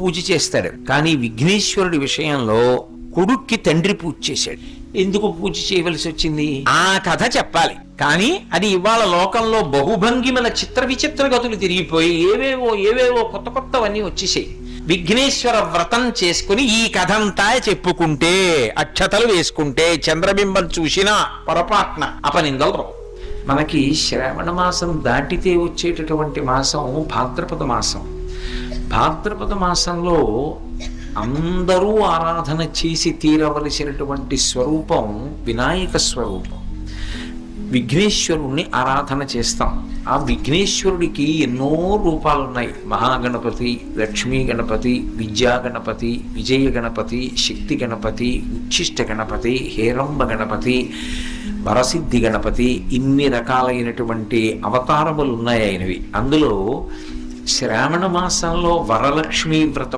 పూజ చేస్తాడు. కానీ విఘ్నేశ్వరుడి విషయంలో కొడుక్కి తండ్రి పూజ చేశాడు. ఎందుకు పూజ చేయవలసి వచ్చింది? ఆ కథ చెప్పాలి. కానీ అది ఇవాళ లోకంలో బహుభంగిమల చిత్ర విచిత్ర గతులు తిరిగిపోయి ఏవేవో ఏవేవో కొత్త కొత్తవన్నీ వచ్చేసాయి. విఘ్నేశ్వర వ్రతం చేసుకుని ఈ కథ అంతా చెప్పుకుంటే అక్షతలు వేసుకుంటే చంద్రబింబం చూసినా పొరపాట్న అపనిందలు రావు మనకి శ్రావణ మాసం దాటితే వచ్చేటటువంటి మాసం భాద్రపద మాసం. భాద్రపద మాసంలో అందరూ ఆరాధన చేసి తీరవలసినటువంటి స్వరూపం వినాయక స్వరూపం. విఘ్నేశ్వరుణ్ణి ఆరాధన చేస్తాం. ఆ విఘ్నేశ్వరుడికి ఎన్నో రూపాలు ఉన్నాయి మహాగణపతి లక్ష్మీ గణపతి విద్యా గణపతి విజయ గణపతి శక్తి గణపతి ఉచ్ఛిష్ట గణపతి హేరంబ గణపతి వరసిద్ధి గణపతి ఇన్ని రకాలైనటువంటి అవతారములు ఉన్నాయి ఆయనవి. అందులో శ్రావణ మాసంలో వరలక్ష్మి వ్రతం